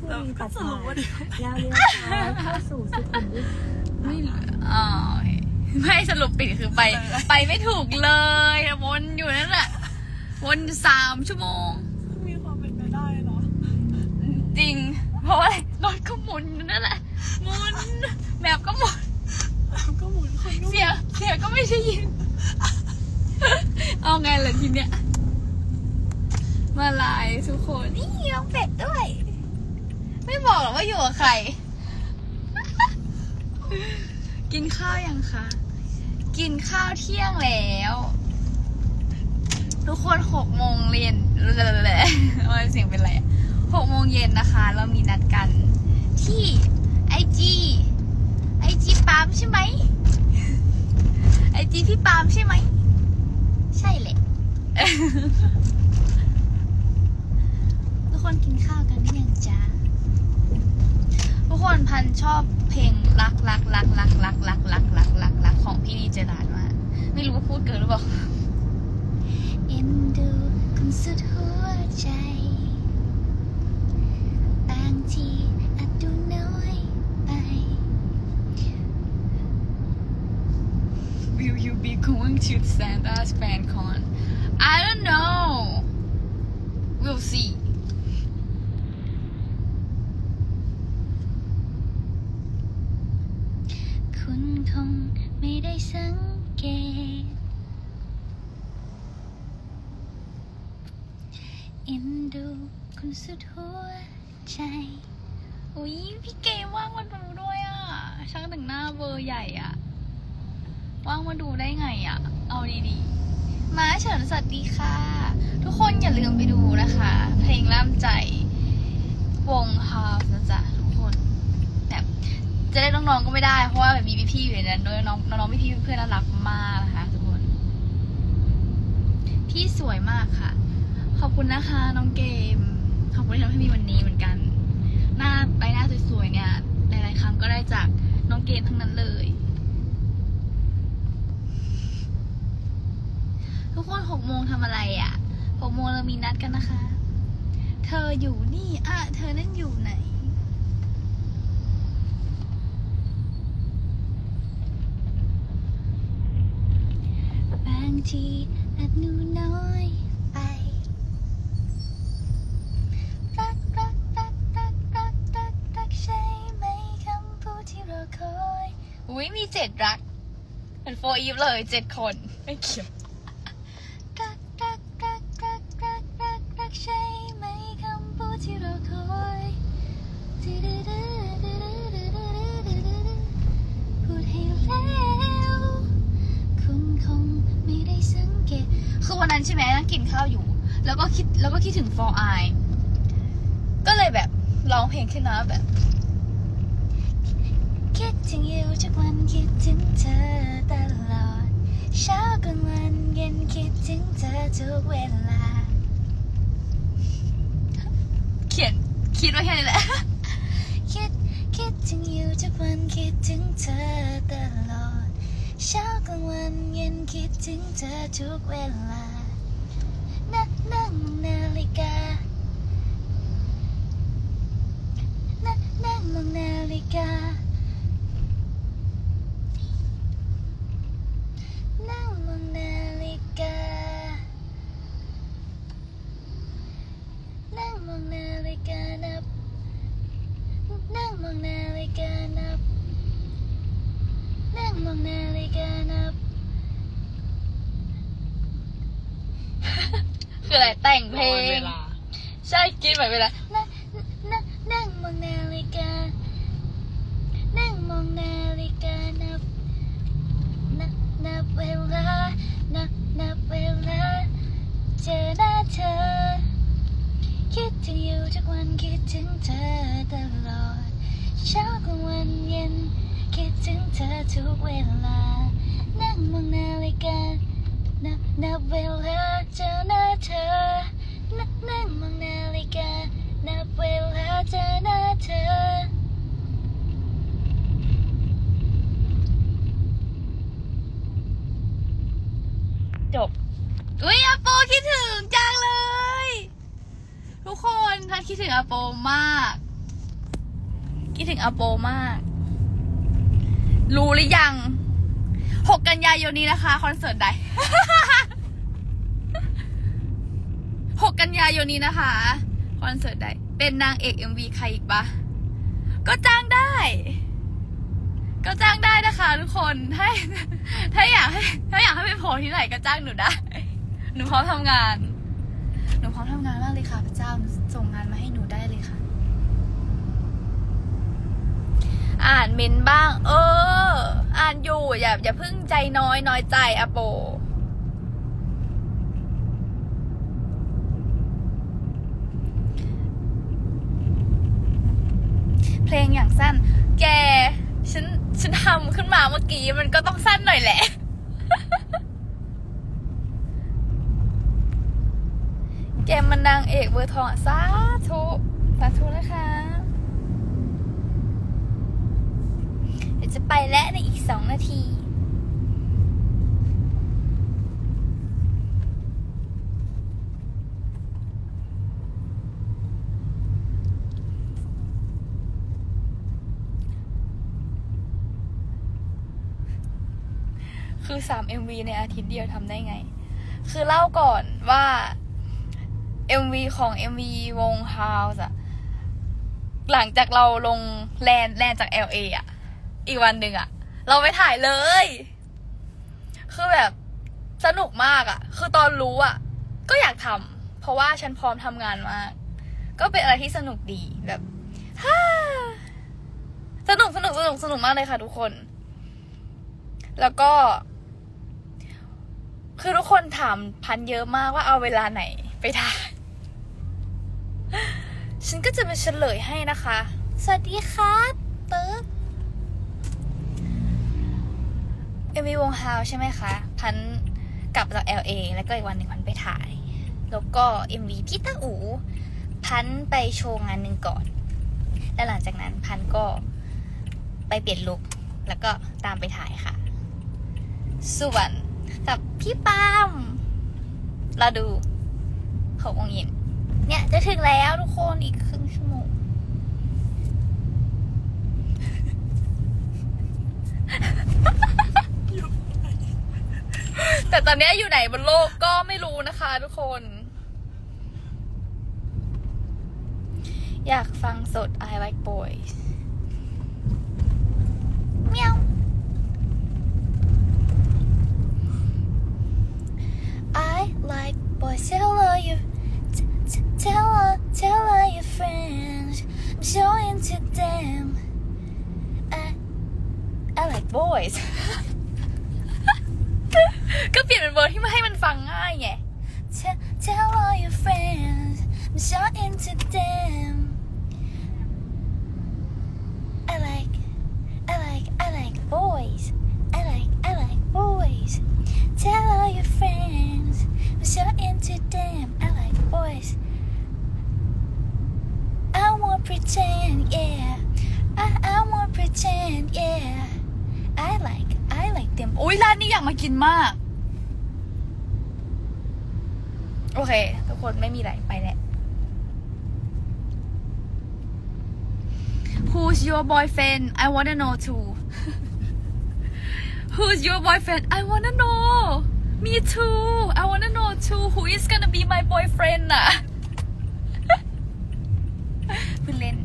ผู้มีปัดสรุปว่าเดี๋ยวแล้วเลี้ยวซ้ายเข้าสู่สุขุมวิทไม่อ๋อโอเคไม่สรุปปิดคือไป ไปไม่ถูกเลยวนอยู่นั่นแหละวนอยู่สามชั่วโมง มีความเป็นไปได้เนาะจริง เพราะว่าอะไรรถก็หมุนอยู่นั่นแหละหมุนแมพก็หมุนแล้วก็หมุนคนก็หมุนเสียงเสียงก็ไม่ใช่ยิน เอาไงล่ะทีเนี้ย มาลายทุกคนนี่น้องเป็ดด้วย ไม่บอกหรอก ว่าอยู่กับใคร กินข้าวยังคะ กินข้าวเที่ยงแล้ว ทุกคนหกโมงเรียนเลยโอ้ยเสียงเป็นไรหกโมงเย็นนะคะ เรามีนัดกันที่ไอจีไอจีปามใช่ไหมไอจีพี่ปามใช่ไหม ใช่แหละ ทุกคนกินข้าวกันหรือยังจ๊ะ ทุกคน พันชอบเพลงรักรักรักรักรักรักรักรักรักรักของพี่ดีเจรานมากไม่รู้ว่าพูดเกินหรือเปล่าเอ็นดูคุณสุดหัวใจบางทีอาจดูน้อยไป Will you be going to Santa's fan con? I don't know. We'll see. คุณคงไม่ได้สังเกต เอ็นดูคุณสุดหัวใจอุ้ยพี่เกว่างมาดูด้วยอะช่างแต่งหน้าเบอร์ใหญ่อะ ว่างมาดูได้ไงอะ เอาดีๆ มาเฉินสวัสดีค่ะ ทุกคนอย่าลืมไปดูนะคะ เพลงล่ามใจ วงฮาร์ฟนะจ๊ะทุกคนแบบจะได้น้องๆก็ไม่ได้ เพราะว่าแบบมีพี่ๆอยู่ในนั้นด้วยน้องน้องๆพี่ๆเพื่อนน่ารักมากนะคะทุกคน พี่สวยมากค่ะ ขอบคุณนะคะน้องเกม ขอบคุณที่ทำให้มีวันนี้เหมือนกัน หน้าใบหน้าสวยๆเนี่ย หลายๆครั้งก็ได้จากน้องเกมทั้งนั้นเลย ทุกคนหกโมงทำอะไรอะ่ะหกโมงเรามีนัดกันนะคะ เธออยู่นี่อะเธอนั่นอยู่ไหนบางทีอาจหนูน้อย เจ็ดรักเป็นโฟอีฟเลยเจ็ดคนไม่เกี่ยวรักรักรักรักรักรักรักใช่ไหมคำพูดที่รอคอยพูดให้แล้วคุณคงไม่ได้สังเกตคือวันนั้นใช่ไหมนั่งกินข้าวอยู่ แล้วก็คิดแล้วก็คิดถึง for I ก็เลยแบบร้องเพลงขึ้นมาแบบคิด ถึงอยู่ทุกวันคิดถึงเธอตลอด เช้ากลางวันเย็นคิดถึงเธอทุกเวลา เขียนคิดไว้แค่นี้แหละ คิดคิดถึงอยู่ทุกวันคิดถึงเธอตลอด เช้ากลางวันเย็นคิดถึงเธอทุกเวลา นั่งมองนาฬิกานับ นั่งมองนาฬิกานับ นั่งมองนาฬิกานับ คืออะไรแต่งเพลรอเวงลาใช่กินเหมือนเวลานั่งนั่ง ทุกเวลา นั่งมองนาฬิกา นับนับเวลาเจอหน้าเธอ นั่งนั่งมองนาฬิกา นับเวลาเจอหน้าเธอ จบ อุ้ยอาโปคิดถึงจังเลย ทุกคนทัดคิดดถึงอาโปมาก คิดถึงอาโปมาก รู้หรือยังหกกันยายนนี้นะคะ คอนเสิร์ตใดหกกันยายนนี้นะคะ คอนเสิร์ตใด เป็นนางเอกเอ็มวีใครอีกปะก็จ้างได้ ก็จ้างได้นะคะทุกคน ถ้าถ้าอยากให้ถ้าอยากให้ไปโผล่ที่ไหนก็จ้างหนูได้ หนูพร้อมทำงาน หนูพร้อมทำงานมากเลยค่ะพระเจ้าส่งงานมาให้หนูได้เลยค่ะ อ่านเมนบ้าง เออ อ่านอยู่อย่าอย่าพิ่งใจน้อยน้อยใจอะโปเพลงอย่างสั้น แก ฉัน ฉันทำขึ้นมาเมื่อกี้ มันก็ต้องสั้นหน่อยแหละ แกมันนางเอกเบอร์ทองสาธุ สาธุนะคะ เดี๋ยว จะไปแล้วในอีกสองนาทีคือสาม MV ในอาทิตย์เดียวทำได้ไง คือเล่าก่อนว่า MV ของ MV วง House อะหลังจากเราลงแลนแลนจาก LA อะ อีกวันหนึ่งอะเราไปถ่ายเลย คือแบบสนุกมากอะคือตอนรู้อะก็อยากทำเพราะว่าฉันพร้อมทำงานมาก ก็เป็นอะไรที่สนุกดีแบบฮ่าสนุกสนุกสนุกสนุกมากเลยค่ะทุกคน แล้วก็ คือทุกคนถามพันเยอะมากว่าเอาเวลาไหนไปถ่ายฉันก็จะมาเฉลยให้นะคะ สวัสดีครับเติร์ก เอวีวงฮาวใช่ไหมคะ พันกลับจาก LA แล้วก็อีกวันหนึ่งพันไปถ่าย แล้วก็ MV พี่ตาอูพันไปโชว์งานหนึ่งก่อน แล้วหลังจากนั้นพันก็ไปเปลี่ยนลุคแล้วก็ตามไปถ่ายค่ะ ส่วนกับพี่ปามเราดูหกโมงเย็นเนี่ยจะถึงแล้วทุกคนอีกครึ่งชั่วโมง แต่ตอนนี้อยู่ไหนบนโลกก็ไม่รู้นะคะทุกคน อยากฟังสด I like boys เมียว I like boys. Tell all your, tell all, tell all your friends. I'm showing to them. I, I like boys. ก็เปลี่ยนเป็นเวอร์ที่มาให้มันฟังง่ายไง Tell, tell all your friends. I'm so into them. I like, I like, I like boys. I like, I like boys. Tell all your friends. I'm so into them. I like boys. I won't pretend, yeah. I, I won't pretend, yeah. I like, I like them. โอ้ยร้านนี้อยากมากินมาก โอเค ทุกคนไม่มีอะไรไปแล้ว Who's your boyfriend? I wanna know too. Who's your boyfriend? I wanna know. Me too. I wanna know too. Who is gonna be my boyfriend น่ะ พูดเล่น ไปเลยบ๊ายบายเจอกัน